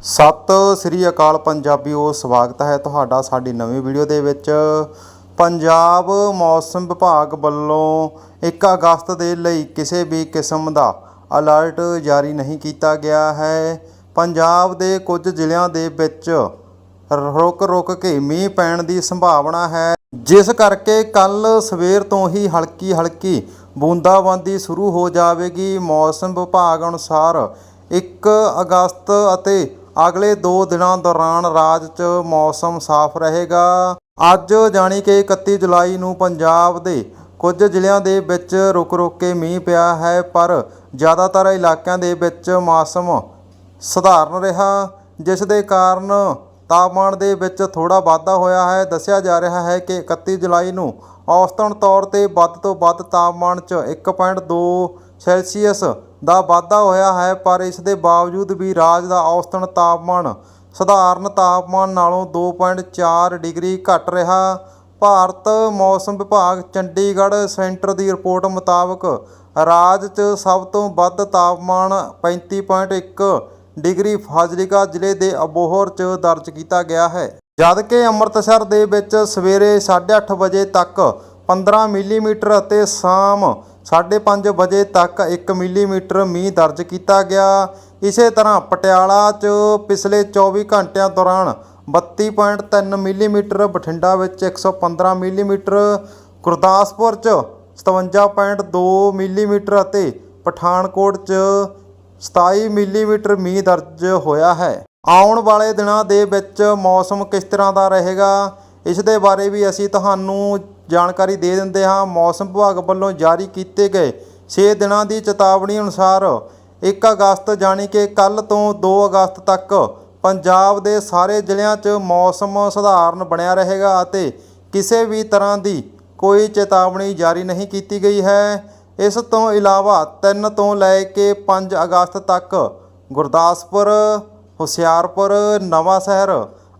ਸਤਿ ਸ੍ਰੀ ਅਕਾਲ ਪੰਜਾਬੀਓ, ਸਵਾਗਤ ਹੈ ਤੁਹਾਡਾ ਸਾਡੀ ਨਵੀਂ ਵੀਡੀਓ ਦੇ ਵਿੱਚ। ਪੰਜਾਬ ਮੌਸਮ ਵਿਭਾਗ ਵੱਲੋਂ 1 ਅਗਸਤ ਦੇ ਲਈ ਕਿਸੇ ਵੀ ਕਿਸਮ ਦਾ ਅਲਰਟ ਜਾਰੀ ਨਹੀਂ ਕੀਤਾ ਗਿਆ ਹੈ। ਪੰਜਾਬ ਦੇ ਕੁਝ ਜ਼ਿਲ੍ਹਿਆਂ ਦੇ ਵਿੱਚ ਰੁਕ ਰੁਕ ਕੇ ਮੀਂਹ ਪੈਣ ਦੀ ਸੰਭਾਵਨਾ ਹੈ। ਜਿਸ ਕਰਕੇ ਕੱਲ ਸਵੇਰ ਤੋਂ ਹੀ ਹਲਕੀ ਹਲਕੀ ਬੂੰਦਾਬਾਂਦੀ ਸ਼ੁਰੂ ਹੋ ਜਾਵੇਗੀ। ਮੌਸਮ ਵਿਭਾਗ ਅਨੁਸਾਰ 1 ਅਗਸਤ ਅਤੇ ਅਗਲੇ 2 ਦਿਨਾਂ ਦੌਰਾਨ ਰਾਜ 'ਚ ਮੌਸਮ ਸਾਫ਼ ਰਹੇਗਾ। ਅੱਜ ਜਾਣੀ ਕਿ 31 ਜੁਲਾਈ ਨੂੰ ਪੰਜਾਬ ਦੇ ਕੁਝ ਜ਼ਿਲ੍ਹਿਆਂ ਦੇ ਵਿੱਚ ਰੁਕ ਰੁਕ ਕੇ ਮੀਂਹ ਪਿਆ ਹੈ, ਪਰ ਜ਼ਿਆਦਾਤਰ ਇਲਾਕਿਆਂ ਦੇ ਵਿੱਚ ਮੌਸਮ ਸਧਾਰਨ ਰਿਹਾ, ਜਿਸ ਦੇ ਕਾਰਨ ਤਾਪਮਾਨ ਦੇ ਵਿੱਚ ਥੋੜਾ ਵਾਧਾ ਹੋਇਆ ਹੈ। ਦੱਸਿਆ ਜਾ ਰਿਹਾ ਹੈ ਕਿ 31 ਜੁਲਾਈ ਨੂੰ ਔਸਤਨ ਤੌਰ ਤੇ ਵੱਧ ਤੋਂ ਵੱਧ ਤਾਪਮਾਨ 'ਚ 1.2 ਸੈਲਸੀਅਸ ਦਾ ਵਾਧਾ ਹੋਇਆ ਹੈ, ਪਰ ਇਸ ਦੇ ਬਾਵਜੂਦ ਵੀ ਰਾਜ ਦਾ ਔਸਤਨ ਤਾਪਮਾਨ ਸਧਾਰਨ ਤਾਪਮਾਨ ਨਾਲੋਂ 2.4 ਡਿਗਰੀ ਘੱਟ ਰਿਹਾ। ਭਾਰਤ ਮੌਸਮ ਵਿਭਾਗ ਚੰਡੀਗੜ੍ਹ ਸੈਂਟਰ ਦੀ ਰਿਪੋਰਟ ਮੁਤਾਬਕ ਰਾਜ 'ਚ ਸਭ ਤੋਂ ਵੱਧ ਤਾਪਮਾਨ 35.1 ਡਿਗਰੀ ਫਾਜ਼ਿਲਕਾ ਜ਼ਿਲ੍ਹੇ ਦੇ ਅਬੋਹਰ 'ਚ ਦਰਜ ਕੀਤਾ ਗਿਆ ਹੈ। ਜਦ ਕਿ ਅੰਮ੍ਰਿਤਸਰ ਦੇ ਵਿੱਚ ਸਵੇਰੇ 8:30 ਵਜੇ ਤੱਕ 15 ਮਿਲੀਮੀਟਰ ਅਤੇ ਸ਼ਾਮ 5:30 ਵਜੇ ਤੱਕ 1 ਮਿਲੀਮੀਟਰ ਮੀਂਹ ਦਰਜ ਕੀਤਾ ਗਿਆ। ਇਸੇ ਤਰ੍ਹਾਂ ਪਟਿਆਲਾ 'ਚ ਪਿਛਲੇ 24 ਘੰਟਿਆਂ ਦੌਰਾਨ 32.3 ਮਿਲੀਮੀਟਰ, ਬਠਿੰਡਾ ਵਿੱਚ 115 ਮਿਲੀਮੀਟਰ, ਗੁਰਦਾਸਪੁਰ 'ਚ 57.2 ਮਿਲੀਮੀਟਰ ਅਤੇ ਪਠਾਨਕੋਟ 'ਚ 27 ਮਿਲੀਮੀਟਰ ਮੀਂਹ ਦਰਜ ਹੋਇਆ ਹੈ। ਆਉਣ ਵਾਲੇ ਦਿਨਾਂ ਦੇ ਵਿੱਚ ਮੌਸਮ ਕਿਸ ਤਰ੍ਹਾਂ ਦਾ ਰਹੇਗਾ, ਇਸ ਦੇ ਬਾਰੇ ਵੀ ਅਸੀਂ ਤੁਹਾਨੂੰ ਜਾਣਕਾਰੀ ਦੇ ਦਿੰਦੇ ਹਾਂ। ਮੌਸਮ ਵਿਭਾਗ ਵੱਲੋਂ ਜਾਰੀ ਕੀਤੇ ਗਏ 6 ਦਿਨਾਂ ਦੀ ਚੇਤਾਵਨੀ ਅਨੁਸਾਰ 1 ਅਗਸਤ ਜਾਣੀ ਕਿ ਕੱਲ ਤੋਂ 2 ਅਗਸਤ ਤੱਕ ਪੰਜਾਬ ਦੇ ਸਾਰੇ ਜ਼ਿਲ੍ਹਿਆਂ 'ਚ ਮੌਸਮ ਸਧਾਰਨ ਬਣਿਆ ਰਹੇਗਾ ਅਤੇ ਕਿਸੇ ਵੀ ਤਰ੍ਹਾਂ ਦੀ ਕੋਈ ਚੇਤਾਵਨੀ ਜਾਰੀ ਨਹੀਂ ਕੀਤੀ ਗਈ ਹੈ। ਇਸ ਤੋਂ ਇਲਾਵਾ 3 ਤੋਂ ਲੈ ਕੇ 5 ਅਗਸਤ ਤੱਕ ਗੁਰਦਾਸਪੁਰ ਹੁਸ਼ਿਆਰਪੁਰ, ਨਵਾਂ ਸ਼ਹਿਰ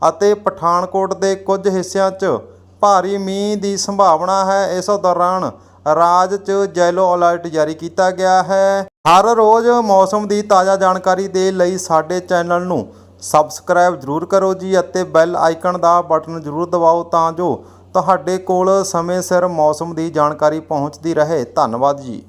ਅਤੇ ਪਠਾਨਕੋਟ ਦੇ ਕੁਝ ਹਿੱਸਿਆਂ 'ਚ ਭਾਰੀ ਮੀਂਹ ਦੀ ਸੰਭਾਵਨਾ ਹੈ। ਇਸ ਦੌਰਾਨ ਰਾਜ 'ਚ ਯੈਲੋ ਅਲਰਟ ਜਾਰੀ ਕੀਤਾ ਗਿਆ ਹੈ। ਹਰ ਰੋਜ਼ ਮੌਸਮ ਦੀ ਤਾਜ਼ਾ ਜਾਣਕਾਰੀ ਦੇ ਲਈ ਸਾਡੇ ਚੈਨਲ ਨੂੰ ਸਬਸਕ੍ਰਾਈਬ ਜ਼ਰੂਰ ਕਰੋ ਜੀ ਅਤੇ ਬੈਲ ਆਈਕਨ ਦਾ ਬਟਨ ਜ਼ਰੂਰ ਦਬਾਓ ਤਾਂ ਜੋ ਤੁਹਾਡੇ ਕੋਲ ਸਮੇਂ ਸਿਰ ਮੌਸਮ ਦੀ ਜਾਣਕਾਰੀ ਪਹੁੰਚਦੀ ਰਹੇ। ਧੰਨਵਾਦ ਜੀ।